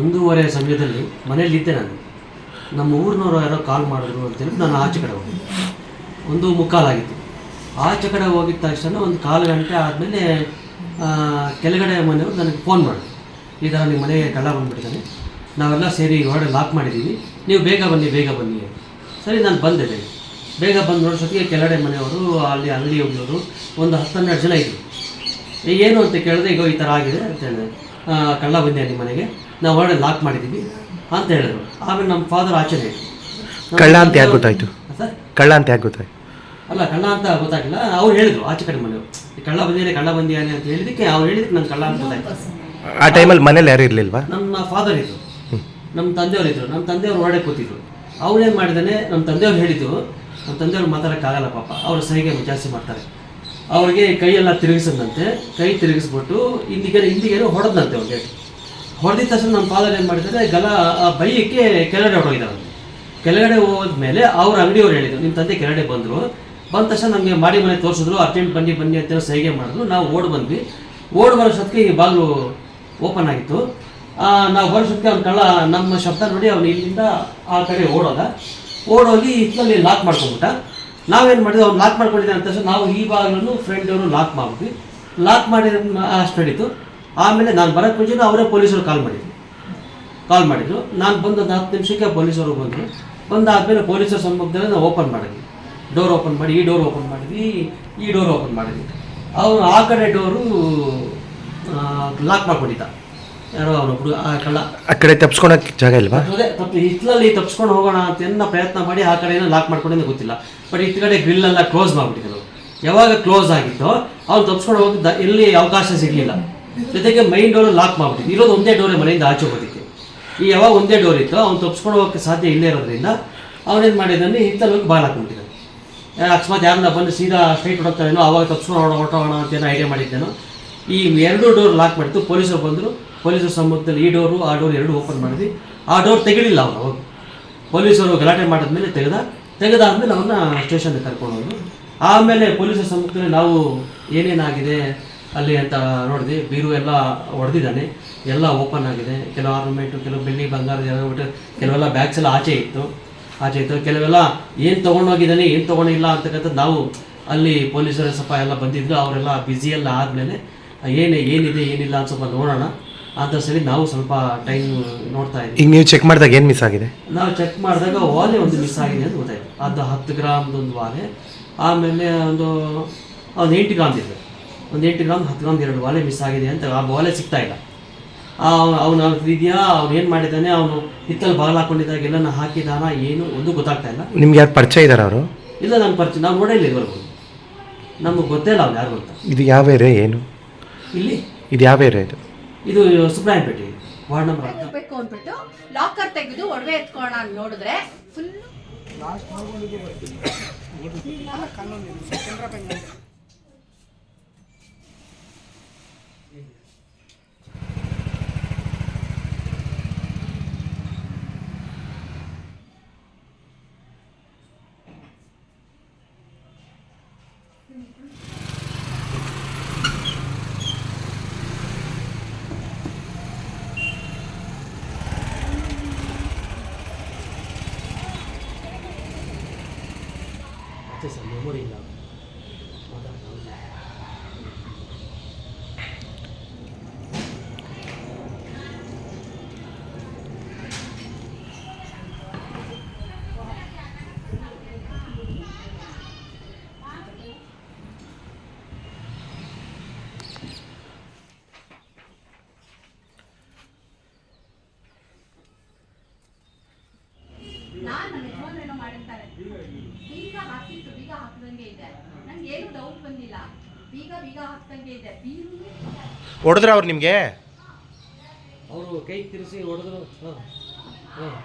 ಒಂದೂವರೆ ಸಮಯದಲ್ಲಿ ಮನೆಯಲ್ಲಿದ್ದೆ ನಾನು. ನಮ್ಮ ಊರಿನವರು ಯಾರೋ ಕಾಲ್ ಮಾಡಿದ್ರು ಅಂತೇಳಿ ನಾನು ಆಚೆ ಕಡೆ ಹೋಗಿದ್ದೆ ಒಂದು ಮುಕ್ಕಾಲಾಗಿತ್ತು ಆಚೆ ಕಡೆ ಹೋಗಿದ ತಕ್ಷಣ ಒಂದು ಕಾಲು ಗಂಟೆ ಆದಮೇಲೆ ಕೆಳಗಡೆ ಮನೆಯವರು ನನಗೆ ಫೋನ್ ಮಾಡಿದ್ರು. ಈ ಥರ ನಿಮ್ಮ ಮನೆಗೆ ಕಳ್ಳ ಬಂದುಬಿಟ್ಟಿದ್ದಾನೆ. ನಾವೆಲ್ಲ ಸೇರಿ ಹೊರಡೆ ಲಾಕ್ ಮಾಡಿದ್ದೀವಿ. ನೀವು ಬೇಗ ಬನ್ನಿ ಬೇಗ ಬನ್ನಿ ಸರಿ, ನಾನು ಬಂದೆ ಬೇಗ. ಬೇಗ ಬಂದು ನೋಡೋಷ್ಟೊತ್ತಿಗೆ ಕೆಳಗಡೆ ಮನೆಯವರು, ಅಲ್ಲಿ ಅಂಗಡಿ ಹೋಗೋರು ಒಂದು ಹತ್ತು ಹನ್ನೆರಡು ಜನ ಇದ್ದರು ಈಗ ಏನು ಅಂತ ಕೇಳಿದ್ರೆ ಈಗ ಈ ಥರ ಆಗಿದೆ ಅಂತ ಹೇಳಿದೆ ಕಳ್ಳ ಬಂದೆ ನಿಮ್ಮ ಮನೆಗೆ. ನಾವು ಹೊರಗಡೆ ಲಾಕ್ ಮಾಡಿದ್ದೀವಿ ಅಂತ ಹೇಳಿದ್ರು. ಆಮೇಲೆ ನಮ್ಮ ಫಾದರ್ ಆಚೆನೆ ಕಳ್ಳ ಅಂತ ಯಾಕೆ ಗೊತ್ತಾಯ್ತು? ಸರ್? ಕಳ್ಳ ಅಂತ ಯಾಕೆ ಗೊತ್ತಾಯ್ತು? ಅಲ್ಲ ಕಳ್ಳ ಅಂತ ಗೊತ್ತಾಗಿಲ್ಲ ಅವ್ರು ಹೇಳಿದ್ರು ಆಚೆ ಕಡೆ ಮನೆಯವರು. ಕಳ್ಳ ಬಂದಿಯಾನೆ ಕಳ್ಳ ಬಂದಿಯಾನೆ ಅಂತ ಹೇಳಿದಕ್ಕೆ ಅವ್ರು ಹೇಳಿದಕ್ಕೆ ನಂಗೆ ಕಳ್ಳ ಅಂತ ಗೊತ್ತಾಯ್ತು. ಆ ಟೈಮಲ್ಲಿ ಮನೇಲಿ ಯಾರು ಇರಲಿಲ್ವಾ? ನಮ್ಮ ಫಾದರ್ ಇದ್ರು. ನಮ್ಮ ತಂದೆಯವರು ಇದ್ರು. ನಮ್ಮ ತಂದೆಯವರು ಹೊರಡೆ ಕೂತಿದ್ರು. ಏನು ಮಾಡಿದಾನೆ? ನಮ್ಮ ತಂದೆಯವ್ರು ಹೇಳಿದ್ದು ನಮ್ಮ ತಂದೆಯವ್ರು ಮಾತಾಡೋಕ್ಕಾಗಲ್ಲ ಪಾಪ. ಅವರು ಸಹಿಗೆ ಜಾಸ್ತಿ ಮಾಡ್ತಾರೆ. ಅವ್ರಿಗೆ ಕೈಯೆಲ್ಲ ತಿರುಗಿಸದಂತೆ, ಕೈ ತಿರುಗಿಸ್ಬಿಟ್ಟು ಇಂದಿಗೆ ಇಂದಿಗೇನು ಹೊಡೆದಂತೆ ಅವ್ರಿಗೆ ಹೊಡೆದಿದ ತಕ್ಷಣ ನಮ್ಮ ಫಾದರ್ ಏನು ಮಾಡಿದ್ದಾರೆ, ಗಲ, ಆ ಬೈಯಕ್ಕೆ ಕೆಳಗಡೆ ಹೊರಗಿದಾರಂತೆ ಕೆಳಗಡೆ ಹೋದ್ಮೇಲೆ ಅವ್ರ ಅಂಗಡಿಯವ್ರು ಹೇಳಿದರು ನಿಮ್ಮ ತಂದೆ ಕೆಳಗಡೆ ಬಂದರು. ಬಂದ ತಕ್ಷಣ ನಮಗೆ ಮಾಡಿ ಮನೆ ತೋರಿಸಿದ್ರು, ಅರ್ಜೆಂಟ್ ಬನ್ನಿ ಬನ್ನಿ ಅಂತ ಸಹಿಗೆ ಮಾಡಿದ್ರು. ನಾವು ಓಡ್ ಬಂದ್ವಿ. ಓಡ್ ಬರೋಷ್ಟೊತ್ತಿಗೆ ಈ ಬಾಗಿಲು ಓಪನ್ ಆಗಿತ್ತು. ನಾವು ಬರೋಷ್ಟೊತ್ತಿಗೆ ಅವ್ನ ಕಳ್ಳ, ನಮ್ಮ ಶಬ್ದ ನೋಡಿ ಅವನು ಇಲ್ಲಿಂದ ಆ ಕಡೆ ಓಡೋದ. ಓಡೋಗಿ ಇತ್ತಲ್ಲಿ ಲಾಕ್ ಮಾಡ್ಕೊಂಡ್ಬಿಟ್ಟ. ನಾವೇನು ಮಾಡಿದ್ವಿ, ಅವ್ರು ಲಾಕ್ ಮಾಡ್ಕೊಂಡಿದ್ದೆ ಅಂತ ನಾವು ಈ ಬಾಗಿಲನ್ನು ಫ್ರೆಂಡ್ ಅವರು ಲಾಕ್ ಮಾಡಿದ್ವಿ. ಲಾಕ್ ಮಾಡಿದ ಅಷ್ಟು ನಡೀತು. ಆಮೇಲೆ ನಾನು ಬರೋಕ್ಕೆ ಮುಂಚೆ ಅವರೇ ಪೊಲೀಸರು ಕಾಲ್ ಮಾಡಿದ್ವಿ ಕಾಲ್ ಮಾಡಿದ್ರು. ನಾನು ಬಂದು ಒಂದು ಹತ್ತು ನಿಮಿಷಕ್ಕೆ ಪೊಲೀಸರು ಬಂದರು. ಬಂದಾದ್ಮೇಲೆ ಪೊಲೀಸರ ಸಮ್ಮುಖದಲ್ಲಿ ನಾವು ಓಪನ್ ಮಾಡಿದ್ವಿ. ಡೋರ್ ಓಪನ್ ಮಾಡಿ, ಈ ಡೋರ್ ಓಪನ್ ಮಾಡಿದ್ವಿ, ಈ ಡೋರ್ ಓಪನ್ ಮಾಡಿದ್ವಿ. ಅವರು ಆ ಕಡೆ ಡೋರು ಲಾಕ್ ಮಾಡ್ಕೊಂಡಿದ್ದ. ಯಾರೋ ಅವನು ಆ ಕಳ್ಳ. ಆ ಕಡೆ ತಪ್ಸ್ಕೊಳಕ್ಕೆ ಜಾಗ ಇಲ್ವಾ? ಅದೇ ತಪ್ಪು ಹಿತ್ತಲಲ್ಲಿ ತಪ್ಸ್ಕೊಂಡು ಹೋಗೋಣ ಅಂತ ಎಲ್ಲ ಪ್ರಯತ್ನ ಮಾಡಿ ಆ ಕಡೆ ಲಾಕ್ ಮಾಡ್ಕೊಂಡಿದ್ದು ಗೊತ್ತಿಲ್ಲ. ಬಟ್ ಇತ್ತ ಕಡೆ ಗ್ರಿಲ್ ಎಲ್ಲ ಕ್ಲೋಸ್ ಮಾಡ್ಬಿಟ್ಟಿದ್ರು. ಯಾವಾಗ ಕ್ಲೋಸ್ ಆಗಿತ್ತು ಅವ್ರು ತಪ್ಸ್ಕೊಂಡು ಹೋಗಿದ್ದ ಎಲ್ಲಿ ಅವಕಾಶ ಸಿಗಲಿಲ್ಲ. ಜೊತೆಗೆ ಮೈನ್ ಡೋರ್ ಲಾಕ್ ಮಾಡ್ಬಿಟ್ಟಿದ್ದು ಇರೋದು ಒಂದೇ ಡೋರ್ ಮನೆಯಿಂದ ಆಚೆ ಹೋಗೋದಕ್ಕೆ. ಈ ಯಾವಾಗ ಒಂದೇ ಡೋರ್ ಇತ್ತು ಅವ್ನು ತಪ್ಸ್ಕೊಂಡು ಹೋಗಕ್ಕೆ ಸಾಧ್ಯ ಇಲ್ಲೇ ಇರೋದ್ರಿಂದ ಅವನೇನು ಮಾಡಿದ್ದಾನೆ ಹಿತ್ತಲ್ಲಿ ಹೋಗಿ ಬಾಲ್ ಅಕಸ್ಮಾತ್ ಯಾರನ್ನ ಬಂದು ಸೀದಾ ಸ್ಟ್ರೈಟ್ ಹೊಡೋಗ್ತಾರೇನೋ ಅವಾಗ ತಪ್ಸ್ಕೊಂಡು ಹೊಡೋಣ ಅಂತ ಏನೋ ಐಡಿಯಾ ಮಾಡಿದ್ದೇನೋ ಈ ಎರಡು ಡೋರ್ ಲಾಕ್ ಮಾಡಿತ್ತು ಪೊಲೀಸರು ಬಂದರು. ಪೊಲೀಸರ ಸಮ್ಮುಖದಲ್ಲಿ ಈ ಡೋರು, ಆ ಡೋರ್ ಎರಡು ಓಪನ್ ಮಾಡಿದ್ವಿ. ಆ ಡೋರ್ ತೆಗಿಲಿಲ್ಲ ಅವರು ಪೊಲೀಸರು ಗಲಾಟೆ ಮಾಡಿದ್ಮೇಲೆ ತೆಗೆದ, ತೆಗೆದಾದ್ಮೇಲೆ ಅವನ್ನ ಸ್ಟೇಷನ್ಗೆ ಕರ್ಕೊಂಡು ಹೋದ್ರು. ಆಮೇಲೆ ಪೊಲೀಸರ ಸಮ್ಮುಖದಲ್ಲಿ ನಾವು ಏನೇನಾಗಿದೆ, ಅಲ್ಲಿ ಅಂತ ನೋಡಿದ್ವಿ. ಬೀರು ಎಲ್ಲ ಹೊಡೆದಿದ್ದಾನೆ ಎಲ್ಲ ಓಪನ್ ಆಗಿದೆ. ಕೆಲವು ಆರ್ನಮೆಂಟು, ಕೆಲವು ಬೆಳ್ಳಿ ಬಂಗಾರ ಕೆಲವೆಲ್ಲ ಬ್ಯಾಗ್ಸ್ ಎಲ್ಲ ಆಚೆ ಇತ್ತು. ಆಚೆ ಇತ್ತು. ಕೆಲವೆಲ್ಲ ಏನು ತೊಗೊಂಡೋಗಿದ್ದಾನೆ, ಏನು ತೊಗೊಂಡಿಲ್ಲ ಅಂತಕ್ಕಂಥ ನಾವು ಅಲ್ಲಿ ಪೊಲೀಸರ ಸ್ವಲ್ಪ ಎಲ್ಲ ಬಂದಿದ್ದು ಅವರೆಲ್ಲ ಬ್ಯುಸಿ ಎಲ್ಲ ಆದಮೇಲೆ, ಏನು, ಏನಿದೆ, ಏನಿಲ್ಲ ಅಂತ ಸ್ವಲ್ಪ ನೋಡೋಣ. ಅಂತ ಸರಿ ನಾವು ಸ್ವಲ್ಪ ಟೈಮ್ ನೋಡ್ತಾ ಇದ್ವಿ ಈಗ ನೀವು ಚೆಕ್ ಮಾಡಿದಾಗ ಏನು ಮಿಸ್ ಆಗಿದೆ? ನಾವು ಚೆಕ್ ಮಾಡಿದಾಗ ವಾಲೆ ಒಂದು ಮಿಸ್ ಆಗಿದೆ ಅಂತ ಗೊತ್ತಾಯ್ತು. ಅದು ಹತ್ತು ಗ್ರಾಮ್ದು ಒಂದು ವಾಲೆ ಆಮೇಲೆ ಒಂದು ಒಂದು ಎಂಟು ಗ್ರಾಮ್ದು ಇದೆ. ಒಂದು ಎಂಟು ಗ್ರಾಮ್ ಹತ್ತು ಗ್ರಾಮ್ ಎರಡು ವಾಲೆ ಮಿಸ್ ಆಗಿದೆ ಅಂತ ಆ ವಾಲೆ ಸಿಗ್ತಾ ಇಲ್ಲ. ಅವನು ಇದೆಯಾ ಅವ್ನು ಏನು ಮಾಡಿದ್ದಾನೆ ಅವನು ಹಿತ್ತಲ್ಲಿ ಬಾಗಿಲು ಹಾಕೊಂಡಿದ್ದಾಗ ಎಲ್ಲ ಹಾಕಿದಾನ ಏನು ಒಂದು ಗೊತ್ತಾಗ್ತಾ ಇಲ್ಲ. ನಿಮ್ಗೆ ಯಾರು ಪರಿಚಯ ಇದ್ದಾರೆ ಅವರು? ಇಲ್ಲ ನನ್ನ ಪರಿಚಯ ನಾವು ನೋಡೇ ಇಲ್ಲ ಇದುವರೆಗೂ. ನಮಗೆ ಗೊತ್ತೇ ಇಲ್ಲ ಅವ್ನು ಯಾರು ಅಂತ. ಇದು ಯಾವ ಏರಿಯಾ ಏನು? ಇಲ್ಲಿ. ಇದು ಯಾವ ಏರಿಯಾ ಇದು? ಇದು ಸುಬ್ರಾಯಪೇಟೆ ವಾರ್ಡ್ ನಂಬರ್ ಹತ್ತು. ಬೇಕು ಅಂದ್ಬಿಟ್ಟು ಲಾಕರ್ ತೆಗೆದು ಒಡವೆ ಎತ್ಕೊಳ್ಳೋಣ ಅಂತ ನೋಡಿದ್ರೆ ಫುಲ್ ಅಷ್ಟೇ ಸರ್ ಮೆಮೊರಿ ಇಲ್ಲ ನಾನು ನನ್ನ ಯಜಮಾನ್ರು ಏನೋ ಮಾಡಿರ್ತಾರೆ ಬೀಗ ಹಾಕಿತ್ತು ಬೀಗ ಹಾಕ್ದಂಗೆ ಇದೆ ನಂಗೆ ಏನು ಡೌಟ್ ಬಂದಿಲ್ಲ. ಬೀಗ ಬೀಗ ಹಾಕ್ದಂಗೆ ಇದೆ. ಬೀರು ಹೊಡೆದ್ರ ಅವ್ರು ನಿಮಗೆ? ಅವರು ಕೈ ತಿರ್ಸಿ ಹೊಡೆದ್ರು. ಹಾಂ. ಹಾಂ.